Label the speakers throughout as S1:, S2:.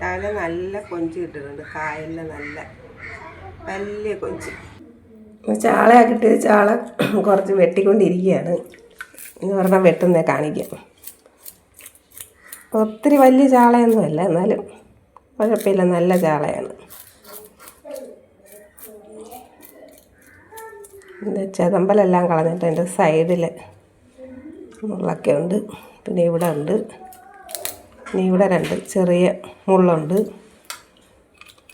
S1: രാവിലെ നല്ല കൊഞ്ച് കിട്ടുന്നുണ്ട് കായലിലെ നല്ല വലിയ കൊഞ്ച്. ചാളയാക്കിട്ട് ചാള കുറച്ച് വെട്ടിക്കൊണ്ടിരിക്കുകയാണ്. എന്ന് പറഞ്ഞാൽ വെട്ടുന്നേ കാണിക്കാം. ഒത്തിരി വലിയ ചാളയൊന്നുമല്ല എന്നാലും കുഴപ്പമില്ല നല്ല ചാളയാണ്. എന്റെ ചെതമ്പലെല്ലാം കളഞ്ഞിട്ട് എന്റെ സൈഡിൽ മുള്ളൊക്കെ ഉണ്ട് പിന്നെ ഇവിടെ ഉണ്ട്. പിന്നെ ഇവിടെ രണ്ട് ചെറിയ മുള്ളുണ്ട്.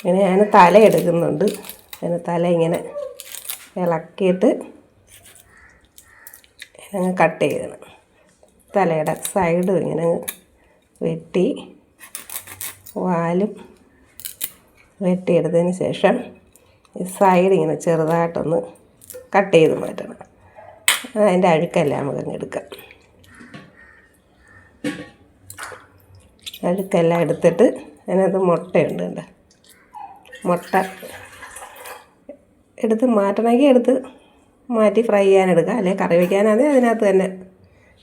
S1: പിന്നെ ഞാൻ തല എടുക്കുന്നുണ്ട്. അതിന് തല ഇങ്ങനെ ഇളക്കിയിട്ട് അങ്ങ് കട്ട് ചെയ്യണം. തലയുടെ സൈഡും ഇങ്ങനെ വെട്ടി വാലും വെട്ടിയെടുത്തതിന് ശേഷം ഈ സൈഡ് ഇങ്ങനെ ചെറുതായിട്ടൊന്ന് കട്ട് ചെയ്ത് മാറ്റണം. അതിന്റെ അഴുക്കെല്ലാം നമുക്കങ്ങ് എടുക്കാം. അഴുക്കെല്ലാം എടുത്തിട്ട് അതിനകത്ത് മുട്ടയുണ്ട് കണ്ടോ? മുട്ട. എടുത്ത് മാറ്റണമെങ്കിൽ എടുത്ത് മാറ്റി ഫ്രൈ ചെയ്യാൻ എടുക്കുക അല്ലെങ്കിൽ കറി വയ്ക്കാനാണെങ്കിൽ അതിനകത്ത് തന്നെ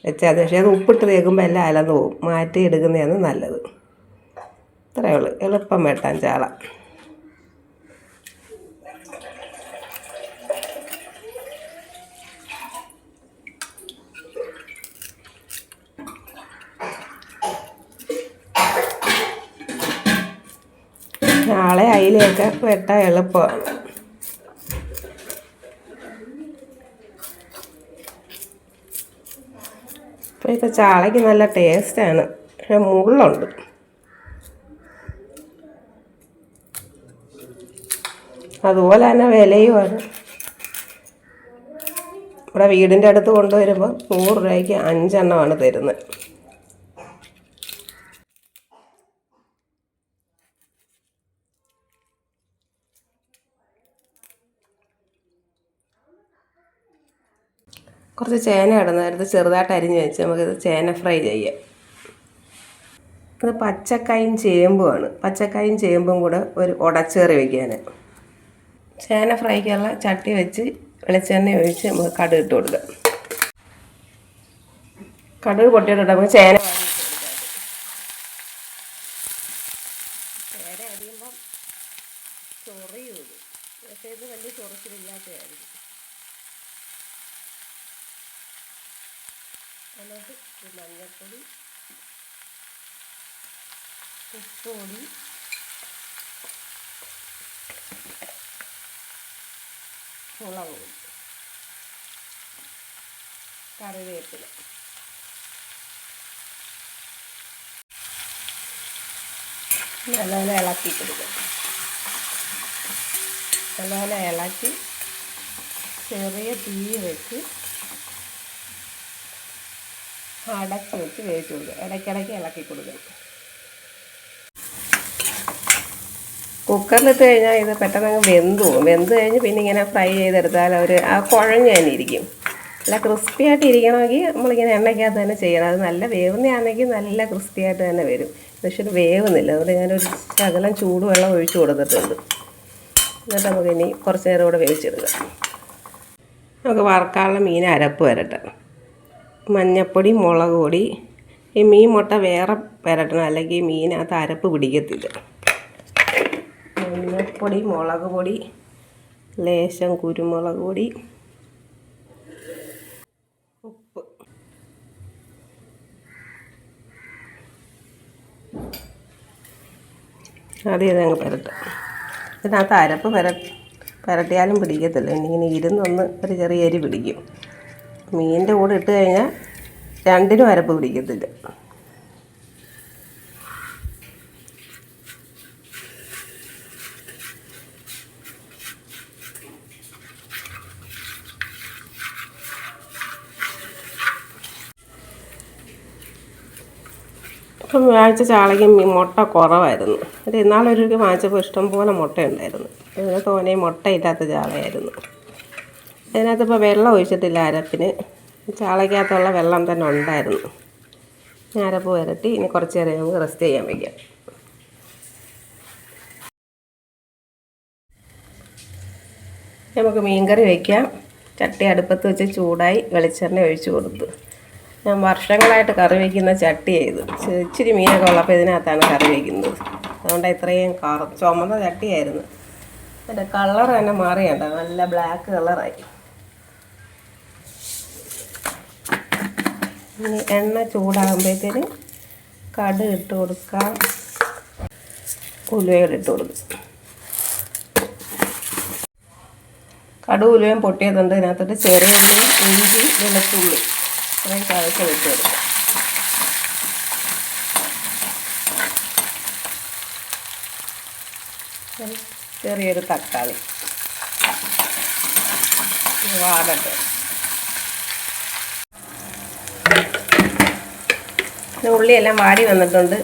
S1: വെച്ചാൽ മതി. പക്ഷേ അത് ഉപ്പിട്ട് വേകുമ്പോൾ എല്ലാം അലന്ന് പോകും. മാറ്റി എടുക്കുന്നതാണ് നല്ലത്. ഇത്രയേ ഉള്ളൂ. എളുപ്പം വെട്ടാൻ ചാള. അയിലയൊക്കെ വെട്ടാൻ എളുപ്പമാണ് അപ്പോൾ ഇത് ചാളയ്ക്ക് നല്ല ടേസ്റ്റാണ് പക്ഷെ മുള്ളുണ്ട്. അതുപോലെ തന്നെ വിലയുമാണ് ഇവിടെ വീടിന്റെ അടുത്ത് കൊണ്ടുവരുമ്പോൾ നൂറ് രൂപയ്ക്ക് അഞ്ചെണ്ണമാണ് തരുന്നത്. കുറച്ച് ചേന ഇടുന്നതായിരുന്നു. ചെറുതായിട്ട് അരിഞ്ഞ് വെച്ച് നമുക്കിത് ചേന ഫ്രൈ ചെയ്യാം. ഇത് പച്ചക്കായും ചേമ്പുമാണ്. പച്ചക്കായും ചേമ്പും കൂടെ ഒരു ഉടച്ചേറി വയ്ക്കാൻ ചേന ഫ്രൈക്കുള്ള ചട്ടി വെച്ച് വെളിച്ചെണ്ണ ഒഴിച്ച് നമുക്ക് കടുക് ഇട്ട് കൊടുക്കാം. കടുക് പൊട്ടിയിട്ട് നമുക്ക് ചേന. ചേന അരിയുമ്പം ചൊറിയും ഇത് പക്ഷേ ഇത് വലിയ ചൊറിച്ചിലില്ലാത്തതായിരിക്കും അതിനകത്ത് മഞ്ഞൾപ്പൊടി ഉപ്പുപൊടി മുളക് പൊടി കറിവേപ്പില. നല്ലപോലെ ഇളക്കി കൊടുക്കും. നല്ലപോലെ ഇളക്കി ചെറിയ തീ വെച്ച് അടച്ച് വെച്ച് വേവിച്ച് കൊടുക്കുക. ഇടയ്ക്കിടയ്ക്ക് ഇളക്കി കൊടുക്കുക. കുക്കറിലിട്ട് കഴിഞ്ഞാൽ ഇത് പെട്ടെന്ന് വെന്തു വെന്ത് കഴിഞ്ഞ് പിന്നെ ഇങ്ങനെ ഫ്രൈ ചെയ്തെടുത്താൽ അവർ ആ കുഴഞ്ഞ് തന്നെ ഇരിക്കും. നല്ല ക്രിസ്പി ആയിട്ട് ഇരിക്കണമെങ്കിൽ നമ്മളിങ്ങനെ എണ്ണയ്ക്കകത്ത് തന്നെ ചെയ്യണം. അത് നല്ല വേവുന്നതാണെങ്കിൽ നല്ല ക്രിസ്പി ആയിട്ട് തന്നെ വരും. പക്ഷെ ഇത് വേവുന്നില്ല. അതുകൊണ്ട് ഞാനൊരു ശകലം ചൂടുവെള്ളം ഒഴിച്ച് കൊടുത്തിട്ടുണ്ട്. എന്നിട്ട് നമുക്ക് ഇനി കുറച്ച് നേരം കൂടെ വേവിച്ചെടുക്കാം. നമുക്ക് വറക്കാനുള്ള മീൻ അരപ്പ് വരട്ടെ. മഞ്ഞപ്പൊടി മുളക് പൊടി. ഈ മീൻ മുട്ട വേറെ പരട്ടണം. അല്ലെങ്കിൽ മീനകത്ത് അരപ്പ് പിടിക്കത്തില്ല. മഞ്ഞപ്പൊടി മുളക് പൊടി ലേശം കുരുമുളക് പൊടി ഉപ്പ്. ആദ്യം ഇതങ്ങ് പുരട്ടാം. ഇതിനകത്ത് അരപ്പ് പുര പുരട്ടിയാലും പിടിക്കത്തില്ല. ഇങ്ങനെ ഇരുന്നൊന്ന് ഒരു ചെറിയ അരി പിടിക്കും. മീനിന്റെ കൂടെ ഇട്ട് കഴിഞ്ഞാൽ രണ്ടിനും അരപ്പ് പിടിക്കത്തില്ല. ഇപ്പം വാങ്ങിച്ച ചാളയ്ക്ക് മുട്ട കുറവായിരുന്നു. ഒരു ഇന്നാളൊരു വാങ്ങിച്ചപ്പോൾ ഇഷ്ടംപോലെ മുട്ട ഉണ്ടായിരുന്നു ഇതിന് തോനെ മുട്ടയില്ലാത്ത ചാളയായിരുന്നു. അതിനകത്ത് ഇപ്പോൾ വെള്ളം ഒഴിച്ചിട്ടില്ല അരപ്പിന്. ചാളയ്ക്കകത്തുള്ള വെള്ളം തന്നെ ഉണ്ടായിരുന്നു. ഞാൻ അരപ്പ് വരട്ടി ഇനി കുറച്ച് നേരം നമുക്ക് റെസ്റ്റ് ചെയ്യാൻ വയ്ക്കാം നമുക്ക് മീൻകറി വയ്ക്കാം ചട്ടി അടുപ്പത്ത് വെച്ച് ചൂടായി വെളിച്ചെണ്ണ ഒഴിച്ചു കൊടുത്തു. ഞാൻ വർഷങ്ങളായിട്ട് കറി വയ്ക്കുന്ന ചട്ടി ചെയ്തു ഇച്ചിരി മീനൊക്കെ ഉള്ളപ്പോൾ ഇതിനകത്താണ് കറി വയ്ക്കുന്നത് അതുകൊണ്ട് ഇത്രയും കറ ചുമന്ന ചട്ടിയായിരുന്നു. അതിന്റെ കളർ തന്നെ മാറിയണ്ട നല്ല ബ്ലാക്ക് കളറായി ഇനി എണ്ണ ചൂടാകുമ്പോഴത്തേന് കട് ഇട്ട് കൊടുക്കാം. ഉലുവകൾ ഇട്ട് കൊടുക്കും. കടു ഉലുവയും പൊട്ടിയതുണ്ട്. ഇതിനകത്തോട്ട് ചെറിയ ഇഞ്ചി വെളുത്തുള്ളി ഇത്രയും ചതച്ച് വെച്ച് കൊടുക്കാം. ചെറിയൊരു തക്കാളി. വാടട്ടെ ഉള്ളിയെല്ലാം വാടി വന്നിട്ടുണ്ട്.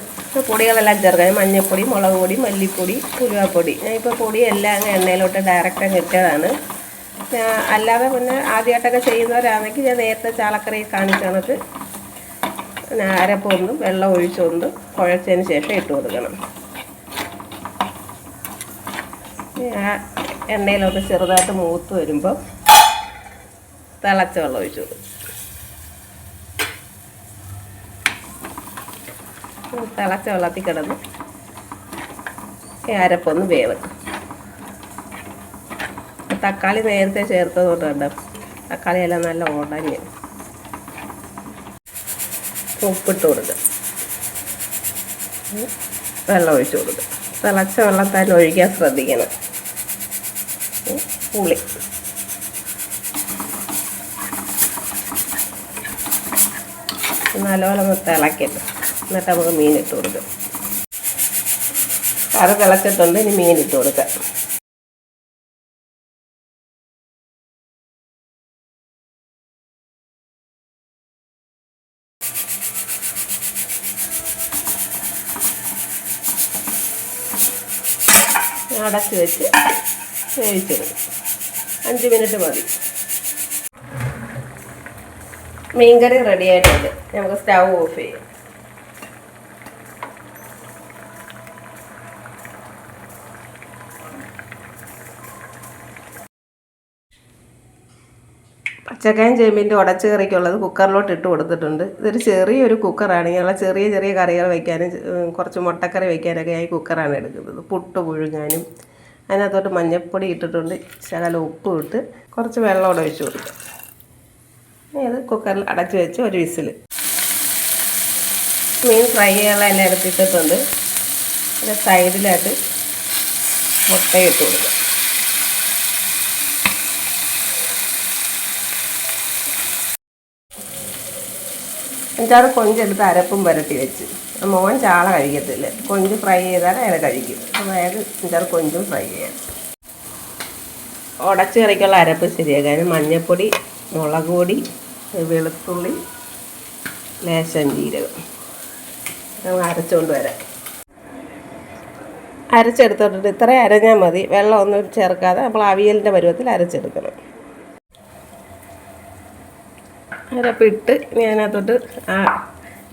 S1: പൊടികളെല്ലാം ചേർക്കാം. മഞ്ഞൾപ്പൊടി മുളക് പൊടി മല്ലിപ്പൊടി ഉലുവാപ്പൊടി. ഇപ്പോൾ പൊടിയെല്ലാം അങ്ങ് എണ്ണയിലോട്ട് ഡയറക്റ്റ് അങ്ങ് ഇട്ടതാണ്. അല്ലാതെ പിന്നെ ആദ്യമായിട്ടൊക്കെ ചെയ്യുന്നവരാണെങ്കിൽ ഞാൻ നേരത്തെ ചാളക്കറി കാണിച്ച കണക്ക് പിന്നെ അരപ്പൊന്നും വെള്ളം ഒഴിച്ചൊന്നും കുഴച്ചതിന് ശേഷം ഇട്ട് കൊടുക്കണം. എണ്ണയിലോട്ട് ചെറുതായിട്ട് മൂത്ത് വരുമ്പോൾ തിളച്ച വെള്ളം ഒഴിച്ചു കൊടുക്കും. തിളച്ച വെള്ളത്തിൽ കിടന്ന് അരപ്പൊന്ന് വേവ്. തക്കാളി നേരത്തെ ചേർത്തതുകൊണ്ട് കണ്ടോ തക്കാളി എല്ലാം നല്ല ഉടഞ്ഞ് ഉപ്പിട്ട് കൊടുക്കുക. വെള്ളം ഒഴിച്ചു കൊടുക്കുക തിളച്ച വെള്ളം തന്നെ ഒഴിക്കാൻ ശ്രദ്ധിക്കണം. പുളി. നല്ലപോലെ ഒന്ന് തിളക്കട്ടെ എന്നിട്ട് നമുക്ക് മീൻ ഇട്ട് കൊടുക്കാം. കറി തിളച്ചിട്ടുണ്ട് ഇനി മീൻ ഇട്ട് കൊടുക്കാം അടച്ച് വെച്ച് വേവിച്ചെടുക്കും അഞ്ച് മിനിറ്റ് മതി. മീൻകറി റെഡിയായിട്ടുണ്ട് നമുക്ക് സ്റ്റൗ ഓഫ് ചെയ്യാം. പച്ചക്കായും ചേമ്പിന്റെ ഉടച്ച് കറിക്കുള്ളത് കുക്കറിലോട്ട് ഇട്ട് കൊടുത്തിട്ടുണ്ട്. ഇതൊരു ചെറിയൊരു കുക്കറാണ് ഇങ്ങനെയുള്ള ചെറിയ ചെറിയ കറികൾ വയ്ക്കാനും കുറച്ച് മുട്ടക്കറി വയ്ക്കാനൊക്കെ ഞാൻ കുക്കറാണ് എടുക്കുന്നത്. പുട്ട് പുഴുങ്ങാനും അതിനകത്തോട്ട് മഞ്ഞൾപ്പൊടി ഇട്ടിട്ടുണ്ട്. ശകലം ഉപ്പ് ഇട്ട് കുറച്ച് വെള്ളം കൂടെ ഒഴിച്ച് കൊടുക്കും. ഇത് കുക്കറിൽ അടച്ച് വെച്ച് ഒരു വിസിൽ മീൻ ഫ്രൈ ചെയ്യാനുള്ള എല്ലാം എടുത്തിട്ടിട്ടുണ്ട്. പിന്നെ സൈഡിലായിട്ട് മുട്ടയിട്ട് കൊടുക്കുക അഞ്ചാറ് കൊഞ്ചെടുത്ത് അരപ്പും പുരട്ടി വെച്ച്. മോൻ ചാള കഴിക്കത്തില്ല. കൊഞ്ച് ഫ്രൈ ചെയ്താൽ അയാൾ കഴിക്കും. അപ്പോൾ അയാൾ അഞ്ചാറ് കൊഞ്ചും ഫ്രൈ ചെയ്യാം. ഉടച്ചു കറിക്കുള്ള അരപ്പ് ശരിയാക്കാൻ മഞ്ഞൾപ്പൊടി മുളക് പൊടി വെളുത്തുള്ളി ലേശം ജീരകം. നമ്മൾ അരച്ചുകൊണ്ട് വരാം. അരച്ചെടുത്തോണ്ടിട്ട് ഇത്രയും അരഞ്ഞാൽ മതി. വെള്ളം ഒന്നും ചേർക്കാതെ നമ്മൾ അവിയലിന്റെ പരുവത്തിൽ അരച്ചെടുക്കണം. അരപ്പിട്ട് ഇനി അതിനകത്തോട്ട് ആ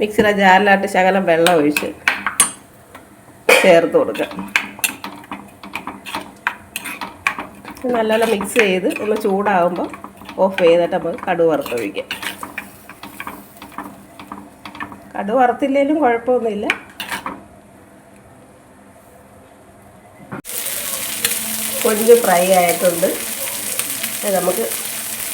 S1: മിക്സിയുടെ ജാറിലാട്ട് ശകലം വെള്ളം ഒഴിച്ച് ചേർത്ത് കൊടുക്കാം നല്ലപോലെ മിക്സ് ചെയ്ത് ഒന്ന് ചൂടാകുമ്പോൾ ഓഫ് ചെയ്തിട്ട് നമുക്ക് കടുക് വറുത്തൊഴിക്കാം കടുക് വറുത്തില്ലെങ്കിലും കുഴപ്പമൊന്നുമില്ല. കൊഞ്ച് ഫ്രൈ ആയിട്ടുണ്ട്. നമുക്ക്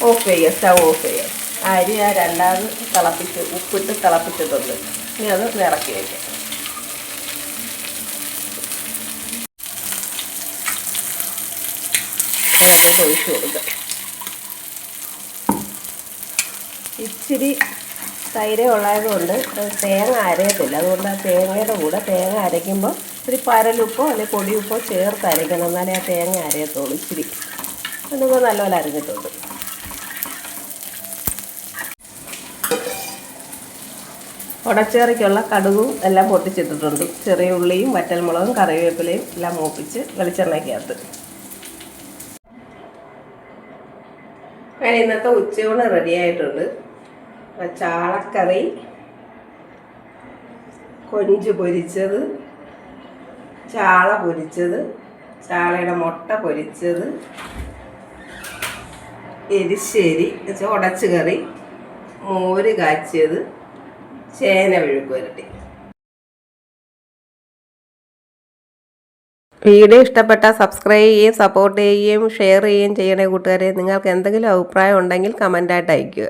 S1: ഓഫ് ചെയ്യാം സ്റ്റൗ ഓഫ് ചെയ്യാം. അരി ആ രണ്ടാമത് തിളപ്പിച്ച് ഉപ്പിട്ട് തിളപ്പിച്ചിട്ടുണ്ട്. ഇനി അത് ഇറക്കി വയ്ക്കാം ഒഴിച്ച് കൊടുക്കാം. ഇച്ചിരി തൈര ഉള്ളതുകൊണ്ട് തേങ്ങ അരയത്തില്ല. അതുകൊണ്ട് ആ തേങ്ങയുടെ കൂടെ തേങ്ങ അരയ്ക്കുമ്പോൾ ഇത്തിരി പരലുപ്പോ അല്ലെങ്കിൽ പൊടിയുപ്പോ ചേർത്ത് അരയ്ക്കണം. എന്നാലേ ആ തേങ്ങ അരയത്തുള്ളൂ ഇച്ചിരി. എന്നിപ്പോൾ നല്ലപോലെ അരഞ്ഞിട്ടുണ്ട്. ഉടച്ചേറിക്കുള്ള കടുകും എല്ലാം പൊട്ടിച്ചിട്ടിട്ടുണ്ട്. ചെറിയ ഉള്ളിയും വറ്റൽമുളകും കറിവേപ്പിലയും എല്ലാം മൂപ്പിച്ച് വെളിച്ചെണ്ണയ്ക്കകത്ത്. അങ്ങനെ ഇന്നത്തെ ഉച്ചയൂണ് റെഡിയായിട്ടുണ്ട് ചാളക്കറി കൊഞ്ച് പൊരിച്ചത് ചാള പൊരിച്ചത് ചാളയുടെ മുട്ട പൊരിച്ചത് എരിശ്ശേരി എന്നുവെച്ചാൽ ഉടച്ച് കറി മോര് കാച്ചിയത് ചേന മെഴുക്ക് പുരട്ടി. വീഡിയോ ഇഷ്ടപ്പെട്ട സബ്സ്ക്രൈബ് ചെയ്യുകയും സപ്പോർട്ട് ചെയ്യുകയും ഷെയർ ചെയ്യുകയും ചെയ്യണേ കൂട്ടുകാരെ. നിങ്ങൾക്ക് എന്തെങ്കിലും അഭിപ്രായം ഉണ്ടെങ്കിൽ കമന്റായിട്ട് അയയ്ക്കുക.